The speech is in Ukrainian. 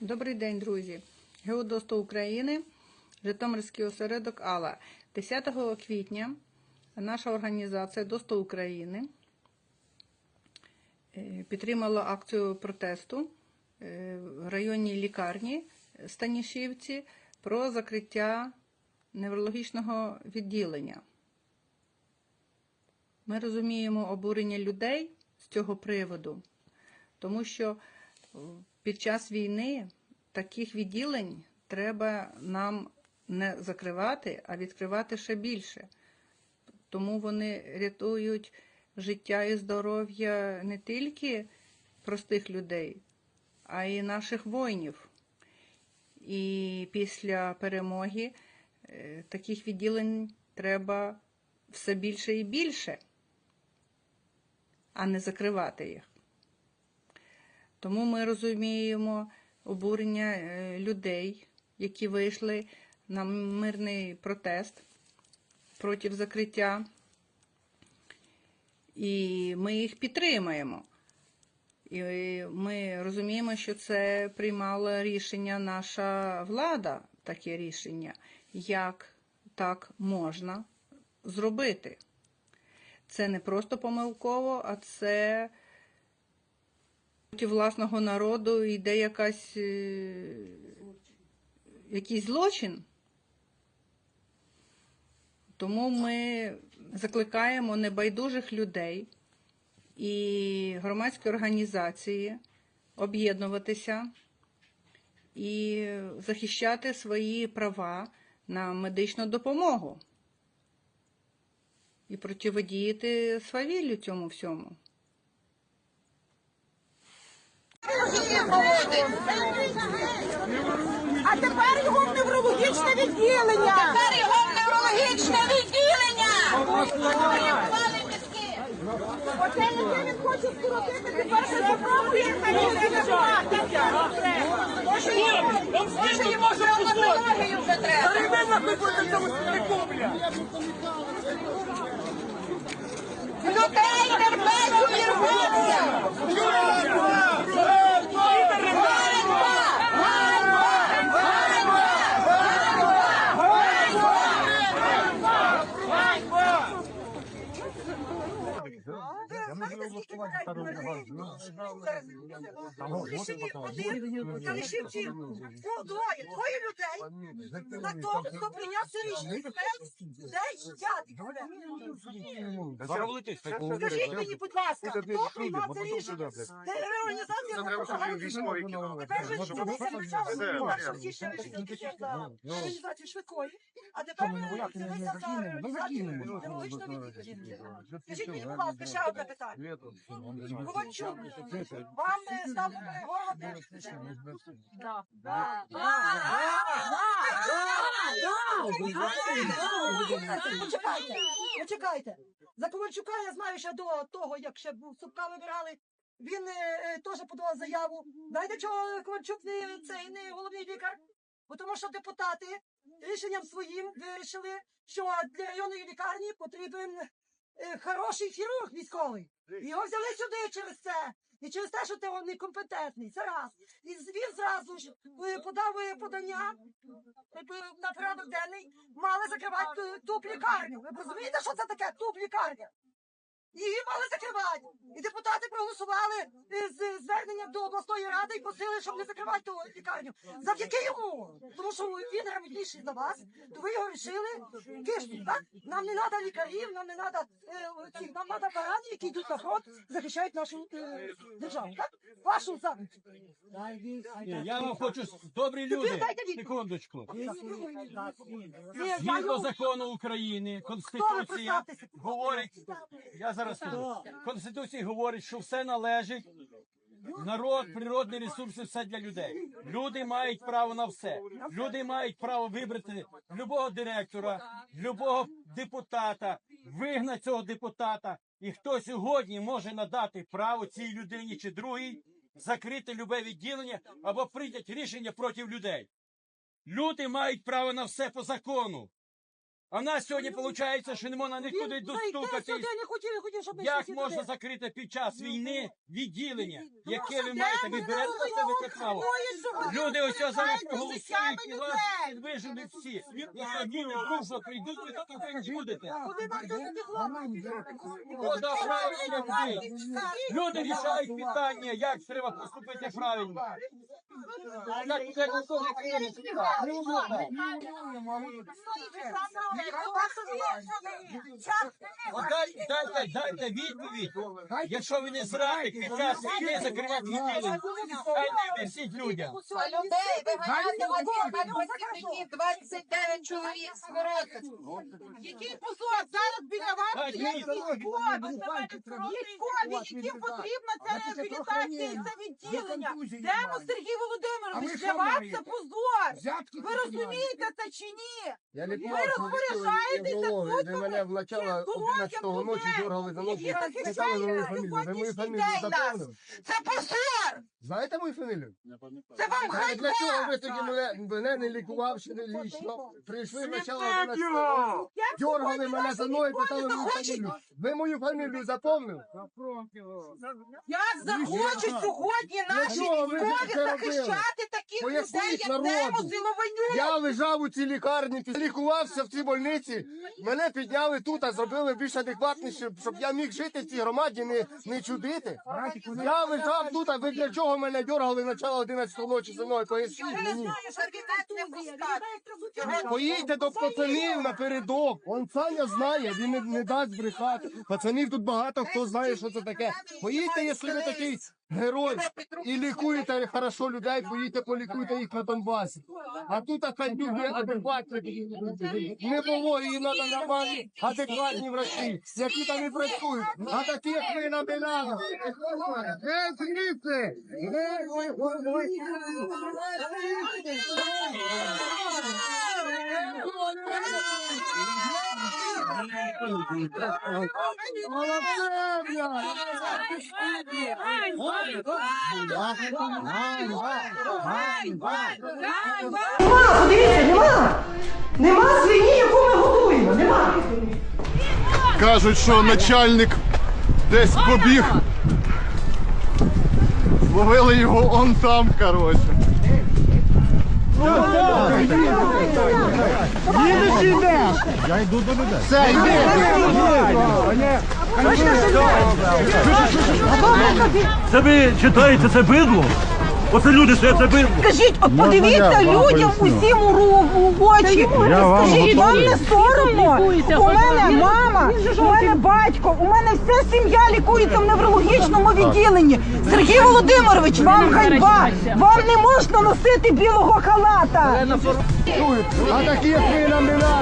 Добрий день, друзі! Геодосто України, Житомирський осередок Алла. 10 квітня наша організація Досто України е, підтримала акцію протесту е, в районній лікарні Станішівці про закриття неврологічного відділення. Ми розуміємо обурення людей з цього приводу, тому що під час війни таких відділень треба нам не закривати, а відкривати ще більше. Тому вони рятують життя і здоров'я не тільки простих людей, а й наших воїнів. І після перемоги е, таких відділень треба все більше і більше, а не закривати їх. Тому ми розуміємо обурення е, людей, які вийшли на мирний протест проти закриття, і ми їх підтримаємо. І ми розуміємо, що це приймала рішення наша влада, таке рішення, як так можна зробити. Це не просто помилково, а це власного народу йде якась, е, якийсь злочин. Тому ми закликаємо небайдужих людей і громадські організації об'єднуватися і захищати свої права на медичну допомогу і противодіяти свавіллю цьому всьому. А тепер його в неврологічне відділення. Тепер його в неврологічне відділення. Оце яке він хоче скоротити, тепер ще запробує на місці виживатися. Може, їм- може йому травматологію вже треба. Людей What? Залишивці двоє, двоє людей на тому, хто прийняв це рішення. Де я? Скажіть мені, будь ласка, хто приймав це рішення? Це реорганізація Тепер комісія почала перше всі ще рішення організації швидкої, а тепер ви взялися за організацію. Скажіть мені, будь ласка, ще одне питання. Ковальчук, вам е, став перегоди? Почекайте, почекайте. За Ковальчука я знаю ще до того, як ще Супка вибирали. Він е, е, теж подавав заяву. Знаєте, чого Ковальчук не цей не головний лікар? Бо тому що депутати рішенням своїм вирішили, що для районної лікарні потрібен е, хороший хірург військовий. Його взяли сюди через це. І через те, що ти он некомпетентний. Це раз. І він зразу ж е, подав е, подання е, на порядок денний, мали закривати ту лікарню. Ви розумієте, що це таке Туп лікарня? Її мали закривати. І депутати проголосували е, з зверненням до обласної ради і просили, щоб не закривати ту лікарню. Завдяки йому. Тому що він грамотніший за вас, то ви його рішили кишки, так? Нам не треба лікарів, нам не треба е, нам треба баранів, які йдуть на фронт, захищають нашу е, державу, так? Вашу захист. Я вам хочу добрі люди. Секундочку. Згідно закону України, Конституція говорить. Я зараз скажу. Конституція говорить, що все належить. Народ, природні ресурси, все для людей. Люди мають право на все. Люди мають право вибрати любого директора, любого депутата, вигнати цього депутата. І хто сьогодні може надати право цій людині чи другій закрити любе відділення або прийняти рішення проти людей. Люди мають право на все по закону. А в нас сьогодні виходить, що не можна нікуди достукатись. не хотів, не хотів, щоб ми Як можна туди. закрити під час війни відділення, Ну, яке ви маєте? Ви берете на себе це право. Люди ось зараз проголосують і вас людей. всі. І тоді ви дружно прийдуть, ви так не будете. Вода правильно людей. Люди рішають питання, як треба поступити правильно. Як це ніхто не кричить. От дай- Дайте, дайте відповідь. Якщо ви не зрадите під час війни закривати відділення, хай не висіть людям. А людей виганяти один працівників 29 чоловік з. Який позор зараз біля вас Хай військові, військові, яким потрібна ця реабілітація і це відділення. Демо Сергій Володимирович, для вас це позор. Ви розумієте це чи ні? Я не Ви розпоряджаєтеся ви мене в начало 11 ночі дергали за ночі, питали за мою фамілію. Ви мою фамілію запомнили? Це позор! Знаєте мою фамілію? Це вам А для чого ви ганьба! тоді мене, мене не лікувавши не лічно? Прийшли в начало 11 ночі, дергали мене за ноги, питали мою фамілію. Ви мою фамілію запомнили? Як захочуть сьогодні наші військові захищати таких людей, як народу. Демо Силованюк? Я лежав у цій лікарні, лікувався в цій больниці. Мене підняли тут, а зробили більш адекватніше, щоб я міг жити в цій громаді, не, не чудити. Я лежав тут, а ви для чого мене дергали начало 11 ночі за мною? Поясніть мені. Поїдьте до пацанів напередок. Он Саня знає, він не, не дасть брехати. Пацанів тут багато хто знає, що це таке. Поїдьте, якщо ви такий герой і лікуєте хорошо людей, поїдьте полікуйте їх на Донбасі. А тут хандюк адекватні. Не було, їм треба нормальні, адекватні врачі, які там і працюють. А такі, як ви нам не треба. Гей, звідси! Гей, Нема, подивіться, нема! Нема свині, яку ми годуємо, нема! Кажуть, що начальник десь побіг. Ловили його он там, коротше. Їдеш йдеш? Я йду до людей. Все, йди. Це ви читаєте це бидло? Оце люди стоять це бидло. Скажіть, от подивіться людям усім у ру- в очі. вам Скажіть, вам готовий. не соромно? У мене мама, у мене батько, у мене вся сім'я лікується в неврологічному відділенні. Сергій Володимирович, вам ганьба! Вам не можна носити білого халата. А такі, як ви нам не треба.